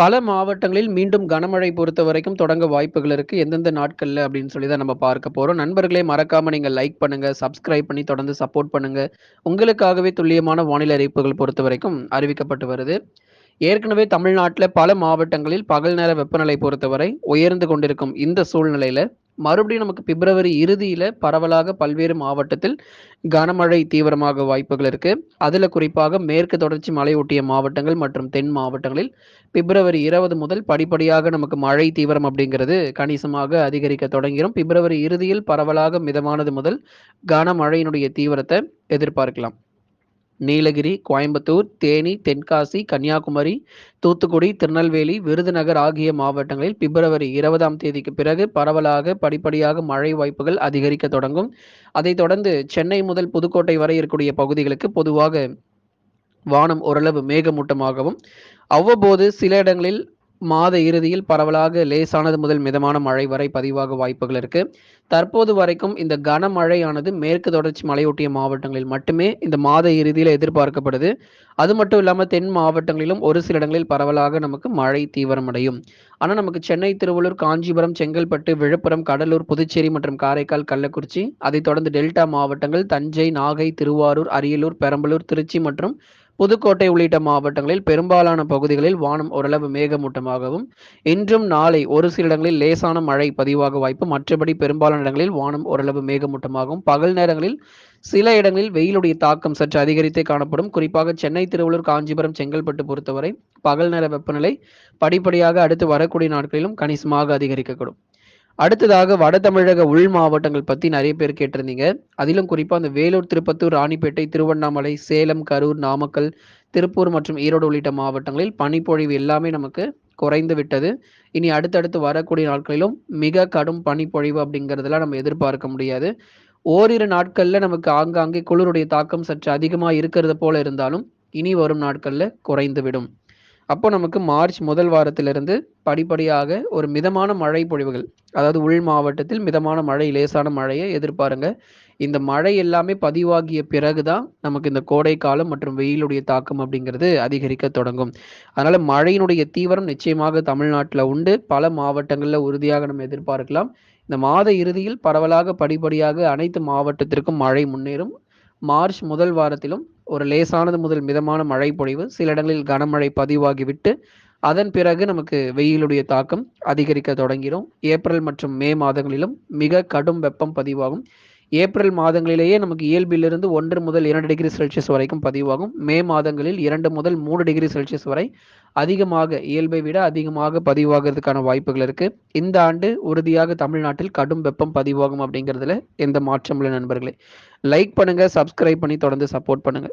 பல மாவட்டங்களில் மீண்டும் கனமழை பொறுத்த வரைக்கும் தொடங்க வாய்ப்புகள் இருக்கு. எந்தெந்த நாட்கள்ல அப்படின்னு சொல்லி தான் நம்ம பார்க்க போறோம். நண்பர்களே மறக்காம நீங்க லைக் பண்ணுங்க, சப்ஸ்கிரைப் பண்ணி தொடர்ந்து சப்போர்ட் பண்ணுங்க. உங்களுக்காகவே துல்லியமான வானிலை அறிவிப்புகள் பொறுத்த வரைக்கும் அறிவிக்கப்பட்டு வருது. ஏற்கனவே தமிழ்நாட்டில் பல மாவட்டங்களில் பகல் நேர வெப்பநிலை பொறுத்தவரை உயர்ந்து கொண்டிருக்கும் இந்த சூழ்நிலையில, மறுபடியும் நமக்கு பிப்ரவரி இறுதியில பரவலாக பல்வேறு மாவட்டத்தில் கனமழை தீவிரமாக வாய்ப்புகள் இருக்கு. அதுல குறிப்பாக மேற்கு தொடர்ச்சி மலையொட்டிய மாவட்டங்கள் மற்றும் தென் மாவட்டங்களில் பிப்ரவரி 20 முதல் படிப்படியாக நமக்கு மழை தீவிரம் அப்படிங்கிறது கணிசமாக அதிகரிக்க தொடங்கிடும் பிப்ரவரி இறுதியில் பரவலாக மிதமானது முதல் கனமழையினுடைய தீவிரத்தை எதிர்பார்க்கலாம். நீலகிரி, கோயம்புத்தூர், தேனி, தென்காசி, கன்னியாகுமரி, தூத்துக்குடி, திருநெல்வேலி, விருதுநகர் ஆகிய மாவட்டங்களில் பிப்ரவரி 20ஆம் தேதிக்கு பிறகு பரவலாக படிப்படியாக மழை வாய்ப்புகள் அதிகரிக்க தொடங்கும். அதைத் தொடர்ந்து சென்னை முதல் புதுக்கோட்டை வரை இருக்கக்கூடிய பகுதிகளுக்கு பொதுவாக வானம் ஓரளவு மேகமூட்டமாகவும், அவ்வப்போது சில இடங்களில் மாத இறுதியில் பரவலாக லேசானது முதல் மிதமான மழை வரை பதிவாக வாய்ப்புகள் இருக்கு. தற்போது வரைக்கும் இந்த கனமழையானது மேற்கு தொடர்ச்சி மலையொட்டிய மாவட்டங்களில் மட்டுமே இந்த மாத இறுதியில் எதிர்பார்க்கப்படுது. அது மட்டும் இல்லாமல் தென் மாவட்டங்களிலும் ஒரு சில இடங்களில் பரவலாக நமக்கு மழை தீவிரமடையும். ஆனால் நமக்கு சென்னை, திருவள்ளூர், காஞ்சிபுரம், செங்கல்பட்டு, விழுப்புரம், கடலூர், புதுச்சேரி மற்றும் காரைக்கால், கள்ளக்குறிச்சி, அதைத் தொடர்ந்து டெல்டா மாவட்டங்கள் தஞ்சை, நாகை, திருவாரூர், அரியலூர், பெரம்பலூர், திருச்சி மற்றும் புதுக்கோட்டை உள்ளிட்ட மாவட்டங்களில் பெரும்பாலான பகுதிகளில் வானம் ஓரளவு மேகமூட்டமாகவும், இன்றும் நாளை ஒரு சில இடங்களில் லேசான மழை பதிவாக வாய்ப்பு. மற்றபடி பெரும்பாலான இடங்களில் வானம் ஓரளவு மேகமூட்டமாகவும், பகல் நேரங்களில் சில இடங்களில் வெயிலுடைய தாக்கம் சற்று அதிகரித்தே காணப்படும். குறிப்பாக சென்னை, திருவள்ளூர், காஞ்சிபுரம், செங்கல்பட்டு பொறுத்தவரை பகல் நேர வெப்பநிலை படிப்படியாக அடுத்து வரக்கூடிய நாட்களிலும் கணிசமாக அதிகரிக்கக்கூடும். அடுத்ததாக வட தமிழக உள் மாவட்டங்கள் பத்தி நிறைய பேர் கேட்டிருந்தீங்க. அதிலும் குறிப்பா அந்த வேலூர், திருப்பத்தூர், ராணிப்பேட்டை, திருவண்ணாமலை, சேலம், கரூர், நாமக்கல், திருப்பூர் மற்றும் ஈரோடு உள்ளிட்ட மாவட்டங்களில் பனிப்பொழிவு எல்லாமே நமக்கு குறைந்து விட்டது. இனி அடுத்தடுத்து வரக்கூடிய நாட்களிலும் மிக கடும் பனிப்பொழிவு அப்படிங்கிறதெல்லாம் நம்ம எதிர்பார்க்க முடியாது. ஓரிரு நாட்கள்ல நமக்கு ஆங்காங்கே குளிருடைய தாக்கம் சற்று அதிகமாக இருக்கிறது போல இருந்தாலும், இனி வரும் நாட்களில் குறைந்துவிடும். அப்போ நமக்கு மார்ச் முதல் வாரத்திலிருந்து படிப்படியாக ஒரு மிதமான மழை பொழிவுகள், அதாவது உள் மாவட்டத்தில் மிதமான மழை, லேசான மழையை எதிர்பாருங்க. இந்த மழை எல்லாமே பதிவாகிய பிறகு தான் நமக்கு இந்த கோடை காலம் மற்றும் வெயிலுடைய தாக்கம் அப்படிங்கிறது அதிகரிக்க தொடங்கும். அதனால மழையினுடைய தீவிரம் நிச்சயமாக தமிழ்நாட்டில் உண்டு. பல மாவட்டங்களில் உறுதியாக நம்ம எதிர்பார்க்கலாம். இந்த மாத இறுதியில் பரவலாக படிப்படியாக அனைத்து மாவட்டத்திற்கும் மழை முன்னேறும். மார்ச் முதல் வாரத்திலும் ஒரு லேசானது முதல் மிதமான மழை பொழிவு, சில இடங்களில் கனமழை பதிவாகிவிட்டு, அதன் பிறகு நமக்கு வெயிலுடைய தாக்கம் அதிகரிக்க தொடங்கிடும் ஏப்ரல் மற்றும் மே மாதங்களிலும் மிக கடும் வெப்பம் பதிவாகும். ஏப்ரல் மாதங்களிலேயே நமக்கு இயல்பிலிருந்து ஒன்று முதல் இரண்டு டிகிரி செல்சியஸ் வரைக்கும் பதிவாகும். மே மாதங்களில் இரண்டு முதல் மூணு டிகிரி செல்சியஸ் வரை அதிகமாக இயல்பை விட அதிகமாக பதிவாகிறதுக்கான வாய்ப்புகள் இருக்கு. இந்த ஆண்டு உறுதியாக தமிழ்நாட்டில் கடும் வெப்பம் பதிவாகும் அப்படிங்கிறதுல எந்த மாற்றமும் நண்பர்களே. லைக் பண்ணுங்க, சப்ஸ்கிரைப் பண்ணி தொடர்ந்து சப்போர்ட் பண்ணுங்க.